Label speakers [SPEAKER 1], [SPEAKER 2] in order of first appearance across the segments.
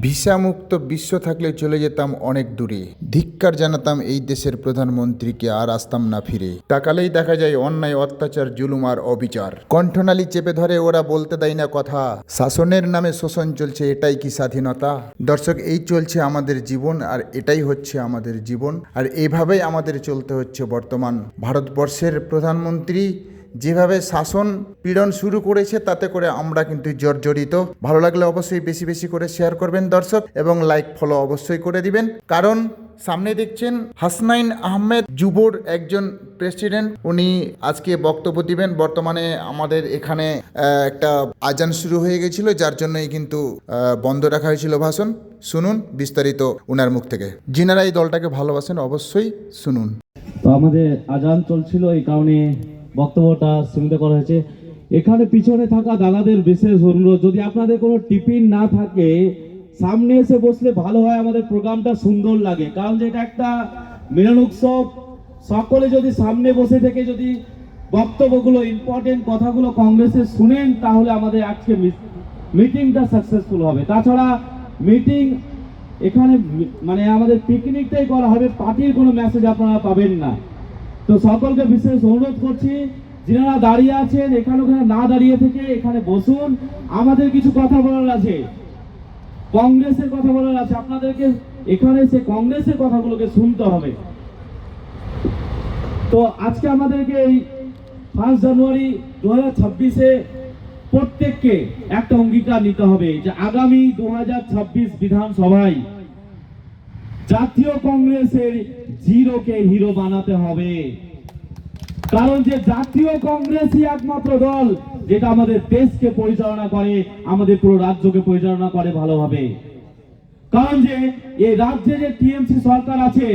[SPEAKER 1] ভিসামুক্ত বিশ্ব থাকলে চলে যেতাম অনেক দূরে। ধিক্কার জানাতাম এই দেশের প্রধানমন্ত্রীকে আর আসতাম না ফিরে। তাকালেই দেখা যায় অন্যায়, অত্যাচার, জুলুম আর অবিচার। কণ্ঠনালী চেপে ধরে ওরা বলতে দেয় না কথা। শাসনের নামে শোষণ চলছে, এটাই কি স্বাধীনতা? দর্শক, এই চলছে আমাদের জীবন আর এটাই হচ্ছে আমাদের জীবন। আর এভাবেই আমাদের চলতে হচ্ছে বর্তমান। ভারতবর্ষের প্রধানমন্ত্রী যেভাবে শাসন পীড়ন শুরু করেছে, তাতে করে আমরা কিন্তু জর্জরিত। ভালো লাগলে অবশ্যই বেশি বেশি করে শেয়ার করবেন দর্শক, এবং লাইক ফলো অবশ্যই করে দিবেন। কারণ সামনে দেখছেন হাসনাইন আহমেদ যুবর একজন প্রেসিডেন্ট উনি আজকে বক্তব্য দিবেন। বর্তমানে আমাদের এখানে একটা আজান শুরু হয়ে গেছিল, যার জন্যই কিন্তু বন্ধ রাখা হয়েছিল ভাষণ। শুনুন বিস্তারিত উনার মুখ থেকে। যিনারা এই দলটাকে ভালোবাসেন, অবশ্যই শুনুন।
[SPEAKER 2] তো আমাদের আজান চলছিল এই কারণে বক্তব্যটা সীমিত করা হয়েছে। এখানে পিছনে থাকা দাদাদের বিশেষ অনুরোধ, যদি আপনাদের কোনো টিফিন না থাকে, সামনে এসে বসলে ভালো হয়, আমাদের প্রোগ্রামটা সুন্দর লাগে। কারণ যে এটা একটা মিলন উৎসব সকলে যদি সামনে বসে থেকে যদি বক্তব্যগুলো ইম্পর্টেন্ট কথাগুলো কংগ্রেসে শুনেন, তাহলে আমাদের আজকে মিটিংটা সাকসেসফুল হবে। তাছাড়া মিটিং এখানে মানে আমাদের পিকনিকটাই করা হবে পার্টির কোনো মেসেজ আপনারা পাবেন না। তো সকলকে বিশেষ অনুরোধ করছি যিনারা দাঁড়িয়ে আছেন, এখানে ওখানে না দাঁড়িয়ে থেকে এখানে বসুন। আমাদের কিছু কথা বলার আছে। কংগ্রেসের কথা বলার আছে। আপনাদেরকে এখানে সে কংগ্রেসের কথাগুলোকে শুনতে হবে। তো আজকে আমাদেরকে এই ফার্স্ট জানুয়ারি দু হাজার ছাব্বিশে প্রত্যেককে একটা অঙ্গীকার নিতে হবে যে আগামী দু হাজার ছাব্বিশ বিধানসভায় জাতীয় কংগ্রেসের জিরোকে হিরো বানাতে হবে। কারণ যে জাতীয় কংগ্রেসই একমাত্র দল, যেটা আমাদের দেশকে পরিচালনা করে, আমাদের পুরো রাজ্যকে পরিচালনা করে ভালোভাবে। কারণ যে এই রাজ্যে যে টিএমসি সরকার আছে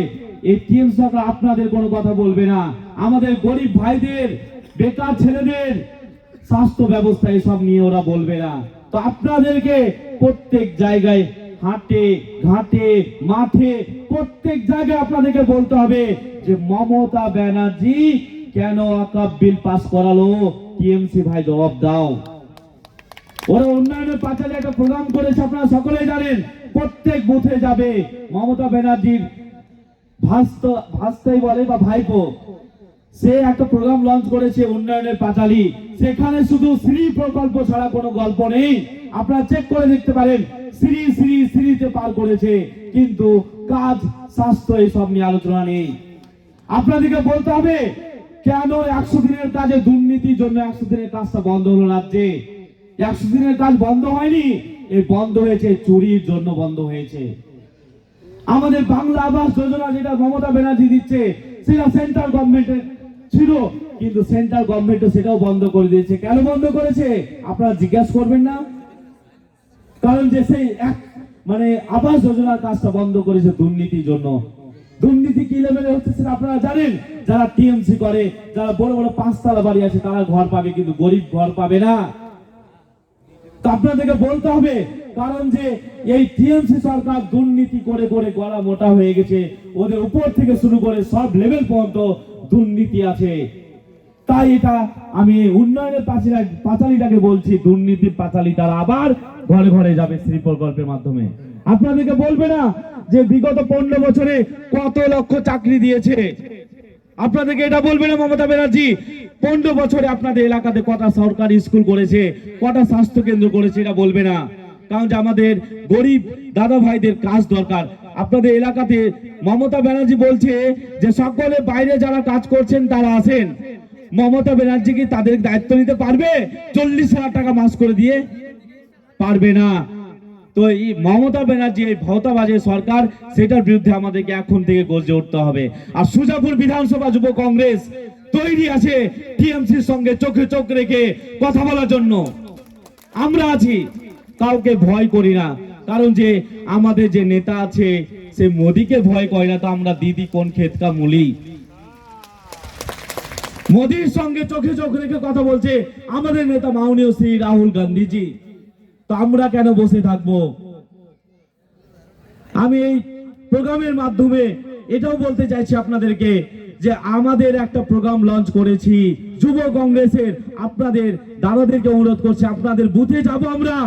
[SPEAKER 2] এই টিএমসি সরকার আপনাদের কোনো কথা বলবে না। আমাদের গরিব ভাইদের, বেকার ছেলেদের স্বাস্থ্য ব্যবস্থা এসব নিয়ে ওরা বলবে না। তো আপনাদেরকে প্রত্যেক জায়গায় হাটে ঘাটে, মাঠে প্রত্যেক জায়গায় আপনাদেরকে বলতে হবে যে মমতা ব্যানার্জি কেন আকাব বিল পাস করালো? টিএমসি ভাই জবাব দাও। ওরা উন্নয়নের পাঁচালে একটা প্রোগ্রাম করেছে, আপনারা সকলেই জানেন। প্রত্যেক বুথে যাবে মমতা ব্যানার্জির ভাস্ত, ভাস্তাই বলে বা ভাইপো। সে একটা প্রোগ্রাম লঞ্চ করেছে উন্নয়নের পাঁচালি। সেখানে শুধু শ্রী প্রকল্প ছাড়া কোনো গল্প নেই। আপনারা চেক করে দেখতে পারেন। শ্রী শ্রী শ্রীতে পার করেছে, কিন্তু কাজ, স্বাস্থ্য এইসব নিয়ে আলোচনা নেই। আপনাদেরকে বলতে হবে, কেন একশো দিনের কাজে দুর্নীতির জন্য একশো দিনের কাজটা বন্ধ হলো রাজ্যে? একশো দিনের কাজ বন্ধ হয়নি এই বন্ধ হয়েছে, চুরির জন্য বন্ধ হয়েছে। আমাদের বাংলা আবাস যোজনা যেটা মমতা ব্যানার্জি দিচ্ছে, সেটা সেন্ট্রাল গভর্নমেন্টের ছিল, কিন্তু সেন্ট্রাল গভর্নমেন্ট সেটাও বন্ধ করে দিয়েছে। কেন বন্ধ করেছে? আপনারা জিজ্ঞাসা করবেন না। কারণ যে সেই এক মানে আবাস যোজনার কাজটা বন্ধ করেছে দুর্নীতির জন্য। দুর্নীতি কি লেভেলে হচ্ছে সেটা আপনারা জানেন? যারা টিএমসি করে, যারা বড় বড় পাঁচতলা বাড়ি আছে, তারা ঘর পাবে, কিন্তু গরিব ঘর পাবে না। তো আপনাদেরকে বলতে হবে, কারণ যে এই টিএমসি সরকার দুর্নীতি করে করে গলা মোটা হয়ে গেছে, ওদের উপর থেকে শুরু করে সব লেভেল পর্যন্ত দুর্নীতি আছে। তাই এটা আমি উন্নয়নের পাঁচালি পাঁচালিটাকে বলছি, দুর্নীতির পাঁচালি তারা আবার ঘরে ঘরে যাবে শ্রী প্রকল্পের মাধ্যমে। আপনাদেরকে বলবে না যে বিগত পনেরো বছরে কত লক্ষ চাকরি দিয়েছে? আপনাদেরকে এটা বলবে না মমতা ব্যানার্জি? পনেরো বছরে আপনাদের এলাকাতে কটা সরকারি স্কুল করেছে, কটা স্বাস্থ্য কেন্দ্র করেছে এটা বলবে না। কারণ যে আমাদের গরিব দাদা ভাইদের কাজ দরকার। আপনাদের এলাকাতে মমতা ব্যানার্জি বলছে যে সকলে বাইরে যারা কাজ করছেন তারা আসেন। মমতা ব্যানার্জি কি তাদের দায়িত্ব নিতে পারবে? চল্লিশ হাজার টাকা মাস করে দিয়ে পারবে না। তো এই মমতা ব্যানার্জি, এই ভৌতাবাজে সরকার, সেটার বিরুদ্ধে আমাদেরকে এখন থেকে গর্জে উঠতে হবে। আর সুজাপুর বিধানসভা যুব কংগ্রেস তৈরি আছে টিএমসির সঙ্গে চোখে চোখ রেখে কথা বলার জন্য। আমরা আছি, কাউকে ভয় করি না। কারণ যে আমাদের যে নেতা আছে, সে মোদিকে ভয় করে না, তো আমরা দিদি কোন ক্ষেতকা মুলি মোদির সঙ্গে চোখে চোখ রেখে কথা বলছে আমাদের নেতা মাননীয় শ্রী রাহুল গান্ধীজি। তো আমরা কেন বসে থাকব? আমি এই প্রোগ্রামের মাধ্যমে এটাও বলতে চাইছি আপনাদেরকে যে আমাদের একটা প্রোগ্রাম লঞ্চ করেছি, যুব কংগ্রেসের আপনাদের দাদাদেরকে অনুরোধ করছি, আপনাদের বুথে যাব আমরা।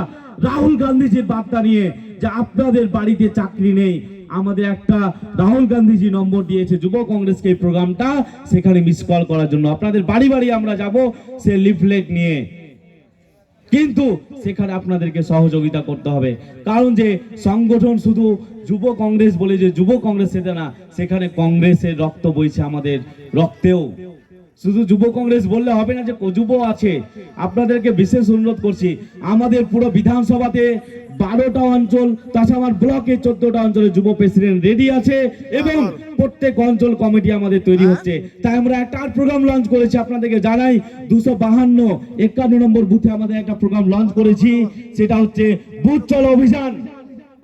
[SPEAKER 2] রাহুল গান্ধীজির বার্তা নিয়ে যে আপনাদের বাড়িতে চাকরি নেই আমাদের একটা রাহুল গান্ধীজি নম্বর দিয়েছে যুব কংগ্রেসকে এই প্রোগ্রামটা সেখানে মিস কল করার জন্য। আপনাদের বাড়ি বাড়ি আমরা যাব সে লিফলেট নিয়ে। কিন্তু সেখানে আপনাদেরকে সহযোগিতা করতে হবে। কারণ যে সংগঠন শুধু যুব কংগ্রেস বলে যে যুব কংগ্রেস সেটা না, সেখানে কংগ্রেসের রক্ত বইছে আমাদের রক্তেও। শুধু যুব কংগ্রেস বললে হবে না যে যুব আছে। আপনাদেরকে বিশেষ অনুরোধ করছি আমাদের পুরো বিধানসভাতে বারোটা অঞ্চল তাছাড়া আমার ব্লকে চোদ্দটা অঞ্চলে যুব প্রেসিডেন্ট রেডি আছে এবং প্রত্যেক অঞ্চল কমিটি আমাদের তৈরি হচ্ছে। তাই আমরা একটা আর প্রোগ্রাম লঞ্চ করেছি আপনাদেরকে জানাই দুশো বাহান্ন একান্ন নম্বর বুথে আমাদের একটা প্রোগ্রাম লঞ্চ করেছি সেটা হচ্ছে বুথ চল অভিযান।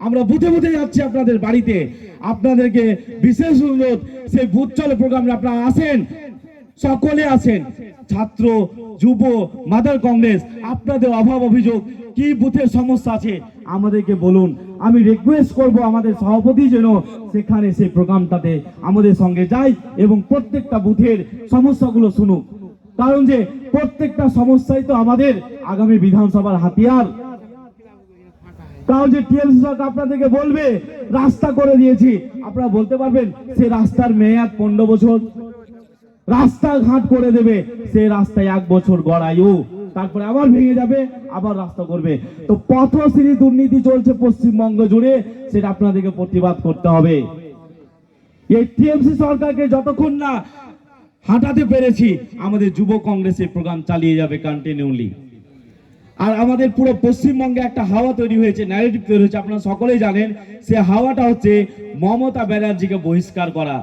[SPEAKER 2] আমরা বুথে বুথে যাচ্ছি আপনাদের বাড়িতে। আপনাদেরকে বিশেষ অনুরোধ সেই বুথ চল প্রোগ্রামে আপনারা আসেন সকলে আছেন। ছাত্র, যুব, মাদার কংগ্রেস, আপনাদের অভাব অভিযোগ, কি বুথের সমস্যা আছে, আমাদেরকে বলুন। আমি রিকোয়েস্ট করব আমাদের সভাপতি যেন সেখানে সেই প্রোগ্রামটাতে আমাদের সঙ্গে যায় এবং প্রত্যেকটা বুথের সমস্যাগুলো শুনুক। কারণ যে প্রত্যেকটা সমস্যাই তো আমাদের আগামী বিধানসভার হাতিয়ার। কারণ যে টিএমসি সরকার আপনাদেরকে বলবে, রাস্তা করে দিয়েছি। আপনারা বলতে পারবেন, সে রাস্তার মেয়াদ পনেরো বছর। রাস্তাঘাট করে দেবে। সেই রাস্তায় এক বছর গড়ায়ু তারপরে আবার ভেঙে যাবে, আবার রাস্তা করবে। তো পথশ্রী দুর্নীতি চলছে পশ্চিমবঙ্গ জুড়ে, সেটা আপনাদেরকে প্রতিবাদ করতে হবে। এই টিএমসি সরকারকে যতক্ষণ না হাঁটাতে পেরেছি, আমাদের যুব কংগ্রেসের প্রোগ্রাম চালিয়ে যাবে কন্টিনিউলি আর আমাদের পুরো পশ্চিমবঙ্গে একটা হাওয়া তৈরি হয়েছে ন্যারেটিভ তৈরি হয়েছে, আপনারা সকলেই জানেন, সে হাওয়াটা হচ্ছে মমতা ব্যানার্জিকে বহিষ্কার করা।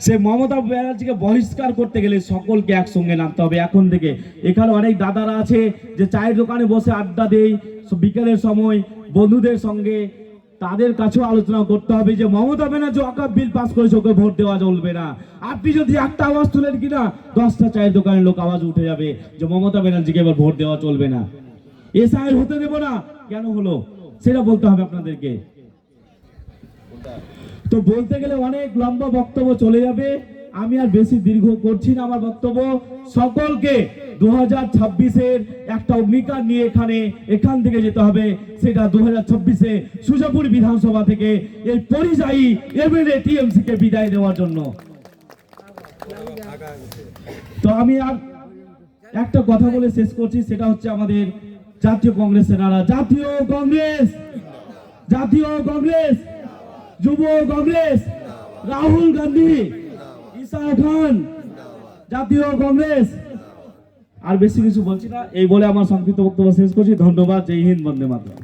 [SPEAKER 2] সে মমতা ব্যানার্জিকে বহিষ্কার করতে গেলে সকলকে একসঙ্গে নামতে হবে। এখন থেকে এখানে অনেক দাদারা আছে যে চায়ের দোকানে বসে আড্ডা দেই বিকেলের সময় বন্ধুদের সঙ্গে। তাদের কাছেও আলোচনা করতে হবে যে, মমতা ব্যানার্জি অকাপ বিল পাস করেছে ওকে ভোট দেওয়া চলবে না। আপনি যদি একটা আওয়াজ তুলেন কিনা, দশটা চায়ের দোকানের লোক আওয়াজ উঠে যাবে যে, মমতা ব্যানার্জিকে এবার ভোট দেওয়া চলবে না। এসআইয়ের হতে দেবো না। কেন হলো? সেটা বলতে হবে আপনাদেরকে। তো বলতে গেলে অনেক লম্বা বক্তব্য চলে যাবে। আমি আর বেশি দীর্ঘ করছি না আমার বক্তব্য। সকলকে দু হাজার ছাব্বিশের একটা অগ্নিকার নিয়ে এখানে এখান থেকে যেতে হবে। সেটা দু হাজার ছাব্বিশে সুজাপুর বিধানসভা থেকে এই পরিযায়ী এমএলএ টিএমসি কে বিদায় দেওয়ার জন্য। তো আমি আর একটা কথা বলে শেষ করছি, সেটা হচ্ছে আমাদের জাতীয় কংগ্রেসের নারা। জাতীয় কংগ্রেস! জাতীয় কংগ্রেস! যুব কংগ্রেস, রাহুল গান্ধী, ঈশা খান, জাতীয় কংগ্রেস। আর বেশি কিছু বলছি না, এই বলে আমার সংক্ষিপ্ত বক্তব্য শেষ করছি। ধন্যবাদ, জয় হিন্দ, বন্দে মাতরম।